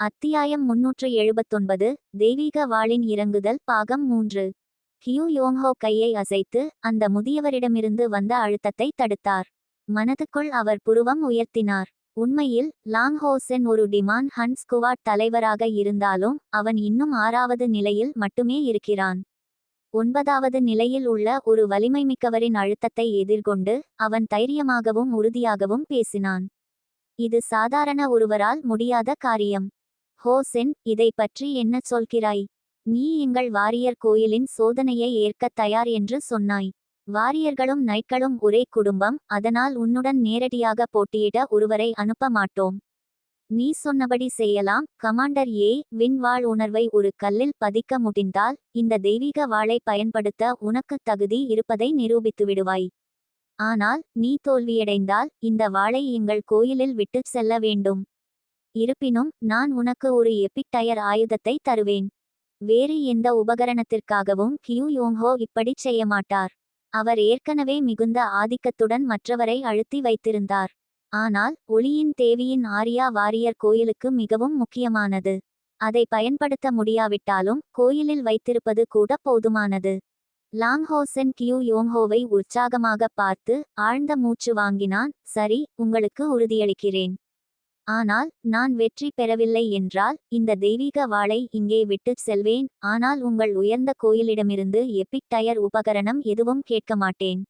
அத்தியாயம் முன்னூற்று எழுபத்தொன்பது தெய்வீக வாளின் இறங்குதல் பாகம் மூன்று. ஹியூ யோங்ஹோ கையை அசைத்து அந்த முதியவரிடமிருந்து வந்த அழுத்தத்தை தடுத்தார். மனதுக்குள் அவர் புருவம் உயர்த்தினார். உண்மையில் லாங் ஹோசென் ஒரு டிமான் ஹன் ஸ்குவாட் தலைவராக இருந்தாலும் அவன் இன்னும் ஆறாவது நிலையில் மட்டுமே இருக்கிறான். ஒன்பதாவது நிலையில் உள்ள ஒரு வலிமைமிக்கவரின் அழுத்தத்தை எதிர்கொண்டு அவன் தைரியமாகவும் உறுதியாகவும் பேசினான். இது சாதாரண ஒருவரால் முடியாத காரியம். ஹோசென் இதை பற்றி என்ன சொல்கிறாய்? நீ எங்கள் வாரியர் கோயிலின் சோதனையை ஏற்கத் தயார் என்று சொன்னாய். வாரியர்களும் நைட்களும் ஒரே குடும்பம் அதனால் உன்னுடன் நேரடியாக போட்டியிட ஒருவரை அனுப்ப மாட்டோம். நீ சொன்னபடி செய்யலாம். கமாண்டர் ஏ விண்வாள் உணர்வை ஒரு கல்லில் பதிக்க முடிந்தால் இந்த தெய்வீக வாளை பயன்படுத்த உனக்கு தகுதி இருப்பதை நிரூபித்து விடுவாய். ஆனால் நீ தோல்வியடைந்தால் இந்த வாளை எங்கள் கோயிலில் விட்டுச் செல்ல வேண்டும். இருப்பினும் நான் உனக்கு ஒரு எபிக் டயர் ஆயுதத்தை தருவேன். வேறு எந்த உபகரணத்திற்காகவும் கியூ யோங்ஹோ இப்படிச் செய்ய மாட்டார். அவர் ஏற்கனவே மிகுந்த ஆதிக்கத்துடன் மற்றவரை அழுத்தி வைத்திருந்தார். ஆனால் ஒளியின் தேவியின் ஆரியா வாரியர் கோயிலுக்கு மிகவும் முக்கியமானது. அதை பயன்படுத்த முடியாவிட்டாலும் கோயிலில் வைத்திருப்பது கூட போதுமானது. லாங்ஹோசென் கியூ யோங்ஹோவை உற்சாகமாக பார்த்து ஆழ்ந்த மூச்சு வாங்கினான் சரி உங்களுக்கு உறுதியளிக்கிறேன். ஆனால் நான் வெற்றி பெறவில்லை என்றால் இந்த தெய்வீக வாளை இங்கே விட்டுச் செல்வேன். ஆனால் உங்கள் உயர்ந்த கோயிலிடமிருந்து எபிக் டயர் உபகரணம் எதுவும் கேட்க மாட்டேன்.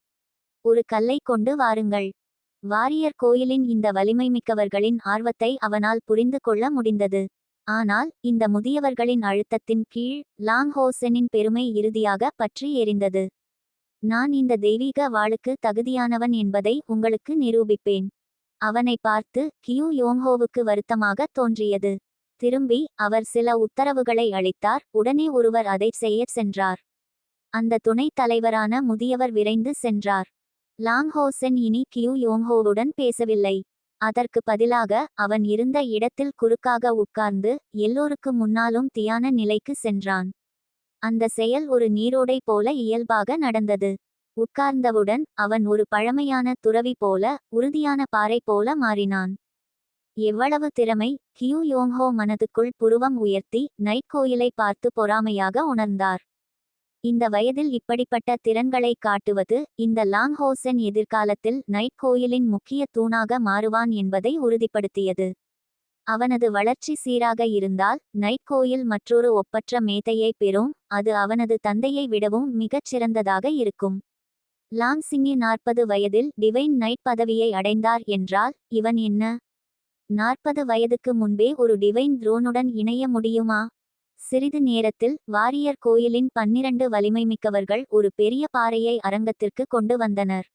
ஒரு கல்லை கொண்டு வாருங்கள். வாரியர் கோயிலின் இந்த வலிமை மிக்கவர்களின் ஆர்வத்தை அவனால் புரிந்து கொள்ள முடிந்தது. ஆனால் இந்த முதியவர்களின் அழுத்தத்தின் கீழ் லாங் ஹோசெனின் பெருமை இறுதியாக பற்றி எரிந்தது. நான் இந்த தெய்வீக வாளுக்கு தகுதியானவன் என்பதை உங்களுக்கு நிரூபிப்பேன். அவனை பார்த்து கியூ யோங்ஹோவுக்கு வருத்தமாக தோன்றியது. திரும்பி அவர் சில உத்தரவுகளை அளித்தார். உடனே ஒருவர் அதை செய்யச் சென்றார். அந்த துணைத் தலைவரான முதியவர் விரைந்து சென்றார். லாங் ஹோசென் இனி கியூ யோங்ஹோவுடன் பேசவில்லை. அதற்கு பதிலாக அவன் இருந்த இடத்தில் குறுக்காக உட்கார்ந்து எல்லோருக்கு முன்னாலும் தியான நிலைக்கு சென்றான். அந்த செயல் ஒரு நீரோடை போல இயல்பாக நடந்தது. உட்கார்ந்தவுடன் அவன் ஒரு பழமையான துறவி போல உறுதியான பாறை போல மாறினான். எவ்வளவு திறமை! கியூ யோங்ஹோ மனதுக்குள் புருவம் உயர்த்தி நைட் கோயிலை பார்த்து பொறாமையாக உணர்ந்தார். இந்த வயதில் இப்படிப்பட்ட திறன்களை காட்டுவது இந்த லாங்ஹோசென் எதிர்காலத்தில் நைட் கோயிலின் முக்கிய தூணாக மாறுவான் என்பதை உறுதிப்படுத்தியது. அவனது வளர்ச்சி சீராக இருந்தால் நைட் கோயில் மற்றொரு ஒப்பற்ற மேதையை பெறும் அது அவனது தந்தையை விடவும் மிகச் சிறந்ததாக இருக்கும். லாங் சிங்கி நாற்பது வயதில் டிவைன் நைட் பதவியை அடைந்தார் என்றால் இவன் என்ன? நாற்பது வயதுக்கு முன்பே ஒரு டிவைன் த்ரோனுடன் இணைய முடியுமா? சிறிது நேரத்தில் வாரியர் கோயிலின் பன்னிரண்டு வலிமைமிக்கவர்கள் ஒரு பெரிய பாறையை அரங்கத்திற்கு கொண்டு வந்தனர்.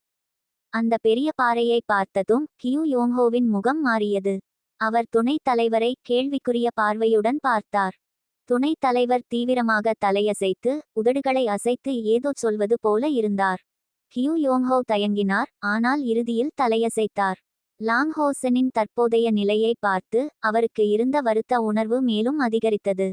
அந்த பெரிய பாறையை பார்த்ததும் கியூ யோங்ஹோவின் முகம் மாறியது. அவர் துணைத் தலைவரை கேள்விக்குரிய பார்வையுடன் பார்த்தார். துணைத் தலைவர் தீவிரமாக தலையசைத்து உதடுகளை அசைத்து ஏதோ சொல்வது போல இருந்தார். கியூ யோங்ஹோ தயங்கினார் ஆனால் இறுதியில் தலையசைத்தார். லாங்ஹோசனின் தற்போதைய நிலையை பார்த்து அவருக்கு இருந்த வருத்த உணர்வு மேலும் அதிகரித்தது.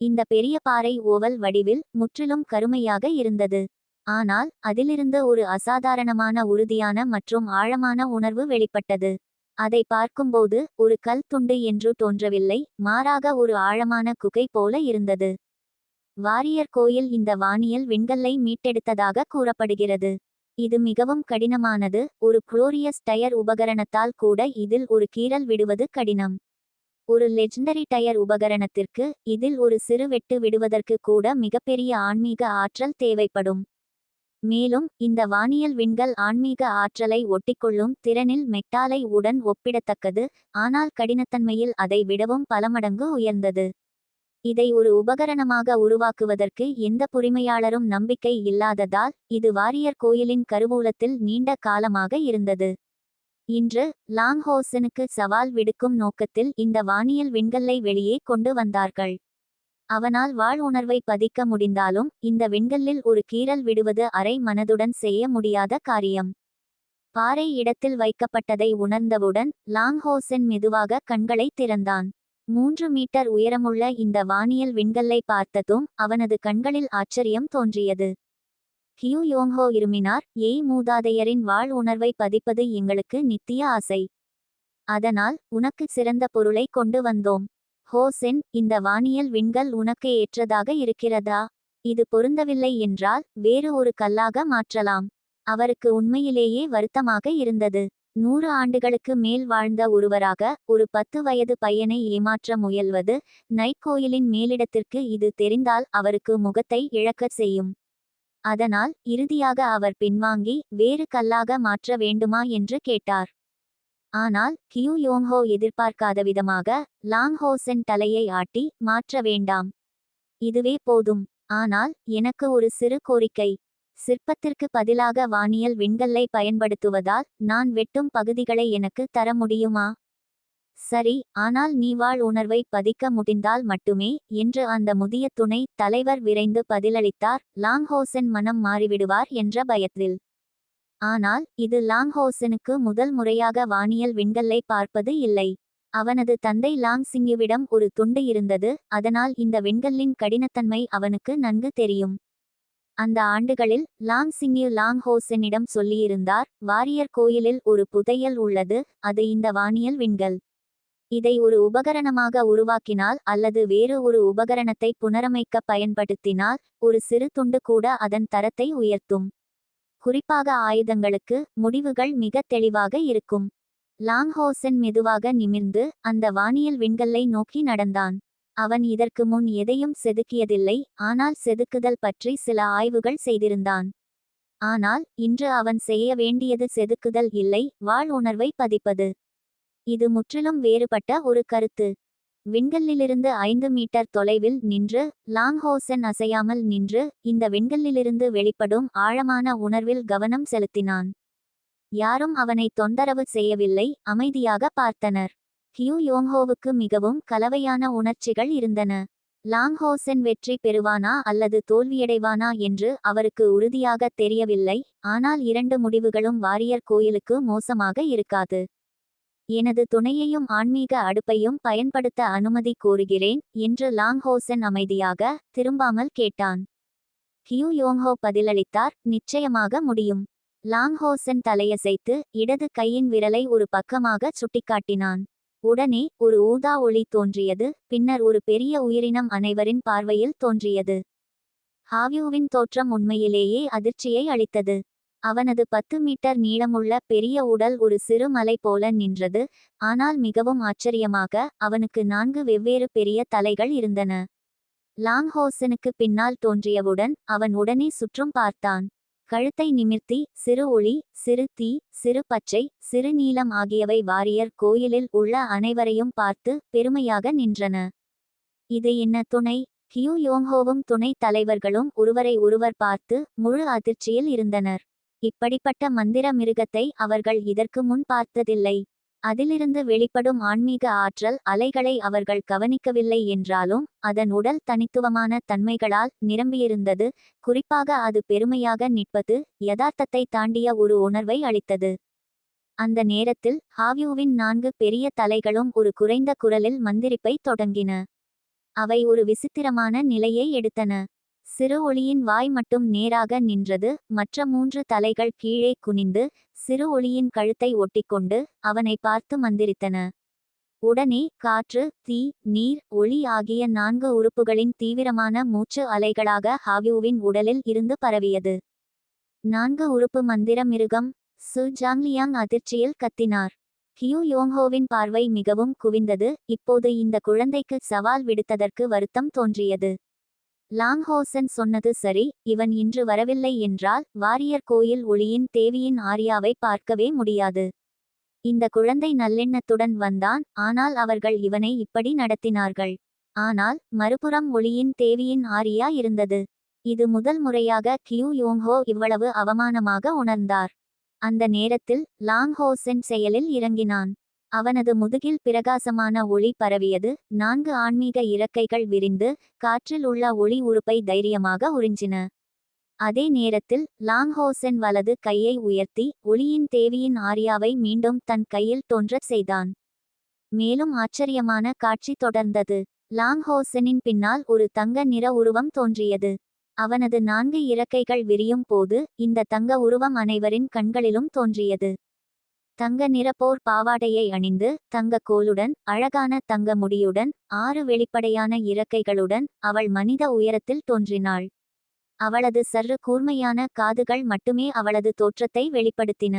இந்த பெரிய பாறை ஓவல் வடிவில் முற்றிலும் கருமையாக இருந்தது. ஆனால் அதிலிருந்து ஒரு அசாதாரணமான உறுதியான மற்றும் ஆழமான உணர்வு வெளிப்பட்டது. அதை பார்க்கும்போது ஒரு கல் துண்டு என்று தோன்றவில்லை மாறாக ஒரு ஆழமான குகை போல இருந்தது. வாரியர் கோயில் இந்த வானியல் விண்கல்லை மீட்டெடுத்ததாக கூறப்படுகிறது. இது மிகவும் கடினமானது ஒரு குளோரியஸ் டயர் உபகரணத்தால் கூட இதில் ஒரு கீறல் விடுவது கடினம். ஒரு லெஜண்டரி டயர் உபகரணத்திற்கு இதில் ஒரு சிறு வெட்டு விடுவதற்கு கூட மிகப்பெரிய ஆன்மீக ஆற்றல் தேவைப்படும். மேலும் இந்த வானியல் விண்கள் ஆன்மீக ஆற்றலை ஒட்டிக்கொள்ளும் திறனில் மெட்டாலை உடன் ஒப்பிடத்தக்கது ஆனால் கடினத்தன்மையில் அதை விடவும் பல மடங்கு உயர்ந்தது. இதை ஒரு உபகரணமாக உருவாக்குவதற்கு எந்த புரிமையாளரும் நம்பிக்கை இல்லாததால் இது வாரியர் கோயிலின் கருவூலத்தில் நீண்ட காலமாக இருந்தது. இன்று லாங்ஹோசனுக்கு சவால் விடுக்கும் நோக்கத்தில் இந்த வானியல் விண்கல்லை வெளியே கொண்டு வந்தார்கள். அவனால் வாழ் உணர்வை பதிக்க முடிந்தாலும் இந்த விண்கல்லில் ஒரு கீறல் விடுவது அரை மனதுடன் செய்ய முடியாத காரியம். பாறை இடத்தில் வைக்கப்பட்டதை உணர்ந்தவுடன் லாங்ஹோசென் மெதுவாக கண்களை திறந்தான். மூன்று மீட்டர் உயரமுள்ள இந்த வானியல் விண்கல்லை பார்த்ததும் அவனது கண்களில் ஆச்சரியம் தோன்றியது. ஹியூ யோங்ஹோ இருமினார் ஏய் மூதாதையரின் வாழ் உணர்வை பதிப்பது எங்களுக்கு நித்திய ஆசை. அதனால் உனக்கு சிறந்த பொருளை கொண்டு வந்தோம். ஹோசென் இந்த வானியல் விண்கல் உனக்கு ஏற்றதாக இருக்கிறதா? இது பொருந்தவில்லை என்றால் வேறு ஒரு கல்லாக மாற்றலாம். அவருக்கு உண்மையிலேயே வருத்தமாக இருந்தது. நூறு ஆண்டுகளுக்கு மேல் வாழ்ந்த ஒருவராக ஒரு பத்து வயது பையனை ஏமாற்ற முயல்வது நைட் கோயிலின் மேலிடத்திற்கு இது தெரிந்தால் அவருக்கு முகத்தை இழக்கச் செய்யும். அதனால் இறுதியாக அவர் பின்வாங்கி வேறு கல்லாக மாற்ற வேண்டுமா என்று கேட்டார். ஆனால் கியூ யோங்ஹோ எதிர்பார்க்காத விதமாக லாங்ஹோசென் தலையை ஆட்டி மாற்ற வேண்டாம். இதுவே போதும். ஆனால் எனக்கு ஒரு சிறு கோரிக்கை. சிற்பத்திற்கு பதிலாக வானியல் விண்கல்லை பயன்படுத்துவதால் நான் வெட்டும் பகுதிகளை எனக்கு தர முடியுமா? சரி ஆனால் நீ வாழ் உணர்வை பதிக்க முடிந்தால் மட்டுமே என்று அந்த முதிய துணை தலைவர் விரைந்து பதிலளித்தார். லாங்ஹோசன் மனம் மாறிவிடுவார் என்ற பயத்தில். ஆனால் இது லாங்ஹோசனுக்கு முதல் முறையாக வானியல் விண்கல்லை பார்ப்பது இல்லை. அவனது தந்தை லாங் சிங்கிவிடம் ஒரு துண்டு இருந்தது அதனால் இந்த விண்கல்லின் கடினத்தன்மை அவனுக்கு நன்கு தெரியும். அந்த ஆண்டுகளில் லாங் சிங்யு லாங் ஹோசனிடம் சொல்லியிருந்தார் வாரியர் கோயிலில் ஒரு புதையல் உள்ளது அது இந்த வானியல் விண்கல் இதை ஒரு உபகரணமாக உருவாக்கினால் அல்லது வேறு ஒரு உபகரணத்தை புனரமைக்க பயன்படுத்தினால் ஒரு சிறு துண்டு கூட அதன் தரத்தை உயர்த்தும். குறிப்பாக ஆயுதங்களுக்கு முடிவுகள் மிக தெளிவாக இருக்கும். லாங்ஹோசன் மெதுவாக நிமிர்ந்து அந்த வானியல் விண்கல்லை நோக்கி நடந்தான். அவன் இதற்கு முன் எதையும் செதுக்கியதில்லை ஆனால் செதுக்குதல் பற்றி சில ஆய்வுகள் செய்திருந்தான். ஆனால் இன்று அவன் செய்ய வேண்டியது செதுக்குதல் இல்லை வாழ் உணர்வை பதிப்பது. இது முற்றிலும் வேறுபட்ட ஒரு கருத்து. விண்கல்லிலிருந்து ஐந்து மீட்டர் தொலைவில் நின்று லாங்ஹோசன் அசையாமல் நின்று இந்த விண்கல்லிலிருந்து வெளிப்படும் ஆழமான உணர்வில் கவனம் செலுத்தினான். யாரும் அவனை தொந்தரவு செய்யவில்லை அமைதியாக பார்த்தனர். கியூ யோங்ஹோவுக்கு மிகவும் கலவையான உணர்ச்சிகள் இருந்தன. லாங்ஹோசென் வெற்றி பெறுவானா அல்லது தோல்வியடைவானா என்று அவருக்கு உறுதியாக தெரியவில்லை. ஆனால் இரண்டு முடிவுகளும் வாரியர் கோயிலுக்கு மோசமாக இருக்காது. எனது துணையையும் ஆன்மீக அடுப்பையும் பயன்படுத்த அனுமதி கோருகிறேன் என்று லாங்ஹோசென் அமைதியாக திரும்பாமல் கேட்டான். கியூ யோங்ஹோ பதிலளித்தார் நிச்சயமாக முடியும் லாங்ஹோசன் தலையசைத்து இடது கையின் விரலை ஒரு பக்கமாக சுட்டிக்காட்டினான். உடனே ஒரு ஊதா ஒளி தோன்றியது பின்னர் ஒரு பெரிய உயிரினம் அனைவரின் பார்வையில் தோன்றியது. ஹாவியூவின் தோற்றம் உண்மையிலேயே அதிர்ச்சியை அளித்தது. அவனது பத்து மீட்டர் நீளமுள்ள பெரிய உடல் ஒரு சிறு மலை போல நின்றது ஆனால் மிகவும் ஆச்சரியமாக அவனுக்கு நான்கு வெவ்வேறு பெரிய தலைகள் இருந்தன. லாங்ஹோசனுக்கு பின்னால் தோன்றியவுடன் அவன் உடனே சுற்றும் பார்த்தான். கழுத்தை நிமிர்த்தி சிறு ஒளி சிறு தீ சிறு பச்சை சிறு நீலம் ஆகியவை வாரியர் கோயிலில் உள்ள அனைவரையும் பார்த்து பெருமையாக நின்றன. இது என்ன துணை? ஹியூ யோங்ஹோவும் துணை தலைவர்களும் ஒருவரை ஒருவர் பார்த்து முழு அதிர்ச்சியில் இருந்தனர். இப்படிப்பட்ட மந்திர மிருகத்தை அவர்கள் இதற்கு முன் பார்த்ததில்லை. அதிலிருந்து வெளிப்படும் ஆன்மீக ஆற்றல் அலைகளை அவர்கள் கவனிக்கவில்லை என்றாலும் அதன் உடல் தனித்துவமான தன்மைகளால் நிரம்பியிருந்தது. குறிப்பாக அது பெருமையாக நிற்பது யதார்த்தத்தை தாண்டிய ஒரு உணர்வை அளித்தது. அந்த நேரத்தில் ஹாவ்யூவின் நான்கு பெரிய தலைகளும் ஒரு குறைந்த குரலில் மந்திரிப்பை தொடங்கின. அவை ஒரு விசித்திரமான நிலையை எடுத்தன. சிறு ஒளியின் வாய் மட்டும் நேராக நின்றது மற்ற மூன்று தலைகள் கீழே குனிந்து சிறு ஒளியின் கழுத்தை ஒட்டிக்கொண்டு அவனை பார்த்து மந்திரித்தன. உடனே காற்று தீ நீர் ஒளி ஆகிய நான்கு உறுப்புகளின் தீவிரமான மூச்சு அலைகளாக ஹாவியூவின் உடலில் இருந்து பரவியது. நான்கு உறுப்பு மந்திர மிருகம் சு ஜாங்லியாங் அதிர்ச்சியில் கத்தினார். கியூ யோங்ஹோவின் பார்வை மிகவும் குவிந்தது இப்போது இந்த குழந்தைக்கு சவால் விடுத்ததற்கு வருத்தம் தோன்றியது. லாங்ஹோசன் சொன்னது சரி இவன் இன்று வரவில்லை என்றால் வாரியர் கோயில் ஒளியின் தேவியின் ஆர்யாவை பார்க்கவே முடியாது. இந்த குழந்தை நல்லெண்ணத்துடன் வந்தான் ஆனால் அவர்கள் இவனை இப்படி நடத்தினார்கள். ஆனால் மறுபுறம் ஒளியின் தேவியின் ஆரியா இருந்தது. இது முதல் முறையாக கியூ யோங்ஹோ இவ்வளவு அவமானமாக உணர்ந்தார். அந்த நேரத்தில் லாங்ஹோசென் செயலில் இறங்கினான். அவனது முதுகில் பிரகாசமான ஒளி பரவியது. நான்கு ஆன்மீக இறக்கைகள் விரிந்து காற்றில் உள்ள ஒளி உறுப்பை தைரியமாக உறிஞ்சின. அதே நேரத்தில் லாங்ஹோசன் வலது கையை உயர்த்தி ஒளியின் தேவியின் ஆர்யாவை மீண்டும் தன் கையில் தோன்றச் செய்தான். மேலும் ஆச்சரியமான காட்சி தொடர்ந்தது. லாங்ஹோசனின் பின்னால் ஒரு தங்க நிற உருவம் தோன்றியது. அவனது நான்கு இறக்கைகள் விரியும் போது இந்த தங்க உருவம் அனைவரின் கண்களிலும் தோன்றியது. தங்க நிறப்போர் பாவாடையை அணிந்து தங்க கோலுடன் அழகான தங்க முடியுடன் ஆறு வெளிப்படையான இறக்கைகளுடன் அவள் மனித உயரத்தில் தோன்றினாள். அவளது சர்று கூர்மையான காதுகள் மட்டுமே அவளது தோற்றத்தை வெளிப்படுத்தின.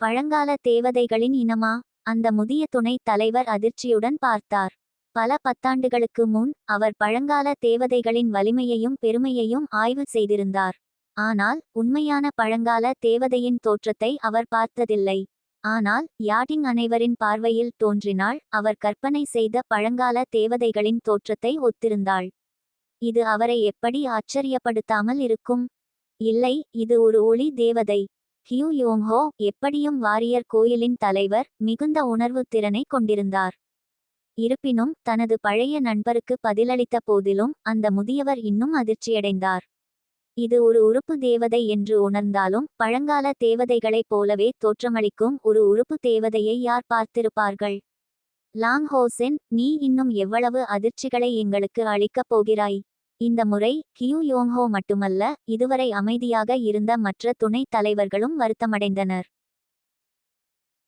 பழங்கால தேவதைகளின் இனமா? அந்த முதிய துணைத் தலைவர் அதிர்ச்சியுடன் பார்த்தார். பல பத்தாண்டுகளுக்கு முன் அவர் பழங்கால தேவதைகளின் வலிமையையும் பெருமையையும் ஆய்வு செய்திருந்தார். ஆனால் உண்மையான பழங்கால தேவதையின் தோற்றத்தை அவர் பார்த்ததில்லை. ஆனால் யாட்டிங் அனைவரின் பார்வையில் தோன்றினாள் அவர் கற்பனை செய்த பழங்கால தேவதைகளின் தோற்றத்தை ஒத்திருந்தாள். இது அவரை எப்படி ஆச்சரியப்படுத்தாமல் இருக்கும்? இல்லை இது ஒரு ஒளி தேவதை. ஹியூ யோங்ஹோ எப்படியும் வாரியர் கோயிலின் தலைவர் மிகுந்த உணர்வு திறனை கொண்டிருந்தார். இருப்பினும் தனது பழைய நண்பருக்கு பதிலளித்த போதிலும் அந்த முதியவர் இன்னும் அதிர்ச்சியடைந்தார். இது ஒரு உறுப்பு தேவதை என்று உணர்ந்தாலும் பழங்கால தேவதைகளைப் போலவே தோற்றமளிக்கும் ஒரு உறுப்பு தேவதையை யார் பார்த்திருப்பார்கள்? லாங் ஹோசென் நீ இன்னும் எவ்வளவு அதிர்ச்சிகளை எங்களுக்கு அளிக்கப் போகிறாய்? இந்த முறை கியூ யோங்ஹோ மட்டுமல்ல இதுவரை அமைதியாக இருந்த மற்ற துணைத் தலைவர்களும் வருத்தமடைந்தனர்.